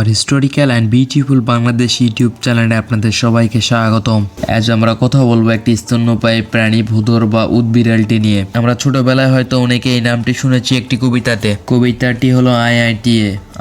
Our historical and beautiful Bangladesh YouTube চ্যানেলে আপনাদের সবাইকে স্বাগতম। আজ আমরা কথা বলব একটি স্তন্যপায়ী প্রাণী ভূদর বা উদ্বিড়ালটি নিয়ে। আমরা ছোটবেলায় হয়তো অনেকে এই নামটি শুনেছি একটি কবিতাতে। কবিতাটি হলো আই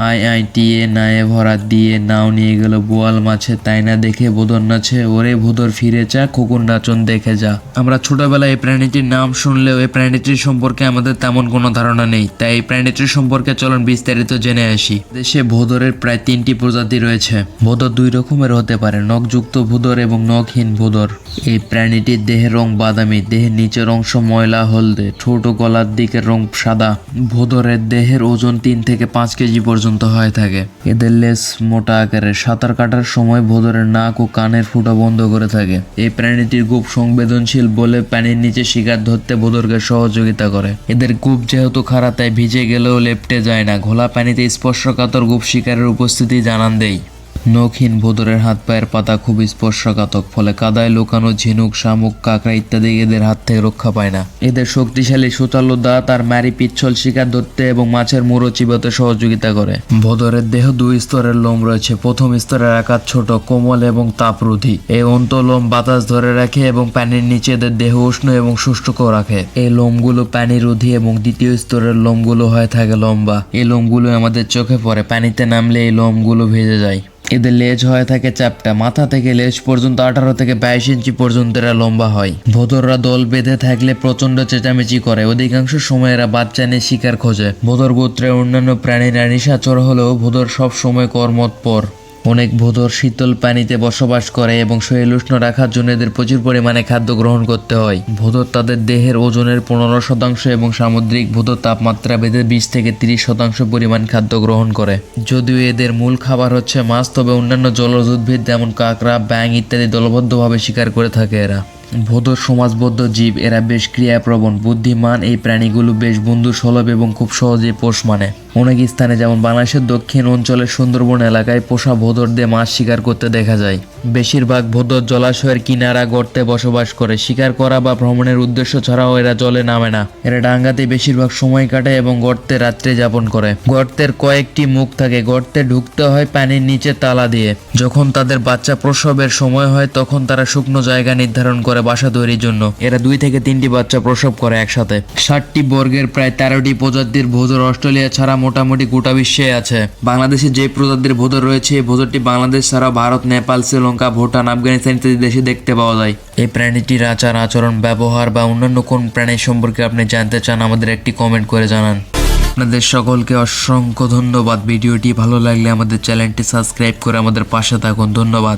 আই টি এ আই আই টি এ, নায়ে ভরা দিয়ে নাও নিয়ে গেল বোয়াল মাছে। তাই না দেখে ভোদর নাছে ওরে ভোদর ফিরে যা, খোকুন নাচন দেখে যা। আমরা ছোটবেলায় এই প্রাণীটির নাম শুনলেও এই প্রাণীটির সম্পর্কে আমাদের তেমন কোনো ধারণা নেই। তাই এই প্রাণীটির সম্পর্কে চলুন বিস্তারিত জেনে আসি। দেশে ভোদরের প্রায় তিনটি প্রজাতি রয়েছে। ভোদর দুই রকমের হতে পারে, নখযুক্ত ভোদর এবং নখহীন ভোদর। এই প্রাণীটির দেহের রং বাদামি, দেহের নিচের অংশ ময়লা হলদে ছোট গলার দিকের রং সাদা। ভোদরের দেহের ওজন তিন থেকে পাঁচ কেজি পর্যন্ত। হয়ে থাকে। এদের লেস মোটা আকারে সাঁতার কাটার সময় ভোদরের নাক ও কানের ফুটা বন্ধ করে থাকে। এই প্রাণীটির গুপ সংবেদনশীল বলে পানির নিচে শিকার ধরতে ভোদরকে সহযোগিতা করে। এদের গুপ যেহেতু খারাপ তাই ভিজে গেলেও লেপটে যায় না। ঘোলা পানিতে স্পর্শকাতর গুপ শিকারের উপস্থিতি জানান দেয় নখহীন ভোদরের হাত পায়ের পাতা খুব স্পর্শকাতক, ফলে কাদায় লুকানো ঝিনুক, শামুক, কাঁকড়া ইত্যাদি এদের হাত থেকে রক্ষা পায় না। এদের শক্তিশালী সুচালু দাঁত আর ম্যারি পিচ্ছল শিকার ধরতে এবং মাছের মুড়ো চিবাতে সহযোগিতা করে। ভোদরের দেহ দুই স্তরের লোম রয়েছে। প্রথম স্তরের আকার ছোট, কোমল এবং তাপরোধী এই অন্তলোম বাতাস ধরে রাখে এবং পানির নিচে এদের দেহ উষ্ণ এবং শুষ্কও রাখে। এই লোমগুলো পানি রোধী এবং দ্বিতীয় স্তরের লোমগুলো হয়ে থাকে লম্বা। এই লোমগুলো আমাদের চোখে পড়ে। পানিতে নামলে এই লোমগুলো ভেজে যায়। এদের লেজ হয়ে থাকে চ্যাপটা। মাথা থেকে লেজ পর্যন্ত আঠারো থেকে বাইশ ইঞ্চি পর্যন্ত এরা লম্বা হয়। ভোদররা দল বেঁধে থাকলে প্রচণ্ড চেঁচামেচি করে। অধিকাংশ সময় এরা বাচ্চা নিয়ে শিকার খোঁজে। ভোদর গোত্রের অন্যান্য প্রাণীরা নিশাচর হলেও ভোদর সব সময় কর্মতপর অনেক ভোদর শীতল পানিতে বসবাস করে এবং শরীর উষ্ণ রাখার জন্য এদের প্রচুর পরিমাণে খাদ্য গ্রহণ করতে হয়। ভোদর তাদের দেহের ওজনের পনেরো শতাংশ এবং সামুদ্রিক ভোদর তাপমাত্রা বেঁধে বিশ থেকে তিরিশ শতাংশ পরিমাণ খাদ্য গ্রহণ করে। যদিও এদের মূল খাবার হচ্ছে মাছ, তবে অন্যান্য জলজ উদ্ভিদ যেমন কাঁকড়া ব্যাং ইত্যাদি দলবদ্ধভাবে শিকার করে থাকে এরা। ভোদর, সমাজবদ্ধ জীব, এরা বেশ ক্রিয়াপ্রবণ, বুদ্ধিমান, এই প্রাণীগুলো বেশ বন্ধু সুলভ এবং খুব সহজে পোষ মানে। অনেক স্থানে যেমন বাংলাদেশের দক্ষিণ অঞ্চলের সুন্দরবন এলাকায় পোষা ভোদর দিয়ে মাছ শিকার করতে দেখা যায়। বেশিরভাগ ভোদর জলাশয়ের কিনারা গর্তে বসবাস করে। শিকার করা বা ভ্রমণের উদ্দেশ্য ছাড়াও এরা জলে নামে না। এরা ডাঙ্গাতে বেশিরভাগ সময় কাটায় এবং গর্তে রাত্রে যাপন করে। গর্তের কয়েকটি মুখ থাকে। গর্তে ঢুকতে হয় পানির নিচে তালা দিয়ে। যখন তাদের বাচ্চা প্রসবের সময় হয়, তখন তারা শুকনো জায়গা নির্ধারণ করে বাসা তৈরির জন্য। এরা দুই থেকে তিনটি বাচ্চা প্রসব করে একসাথে। ষাটটি বর্গের প্রায় তেরোটি প্রজাতির ভোদর অস্ট্রেলিয়া ছাড়া মোটামুটি গোটা বিশ্বে আছে। বাংলাদেশে যে প্রজাতির ভোদর রয়েছে, এই ভোদরটি বাংলাদেশ ছাড়া ভারত, নেপাল, শ্রীলঙ্কা, ভুটান, আফগানিস্তান ইত্যাদি দেশে দেখতে পাওয়া যায়। এই প্রাণীটির আচার, আচরণ, ব্যবহার বা অন্যান্য কোন প্রাণীর সম্পর্কে আপনি জানতে চান, আমাদের একটি কমেন্ট করে জানান। আপনাদের সকলকে অসংখ্য ধন্যবাদ। ভিডিওটি ভালো লাগলে আমাদের চ্যানেলটি সাবস্ক্রাইব করে আমাদের পাশে থাকুন। ধন্যবাদ।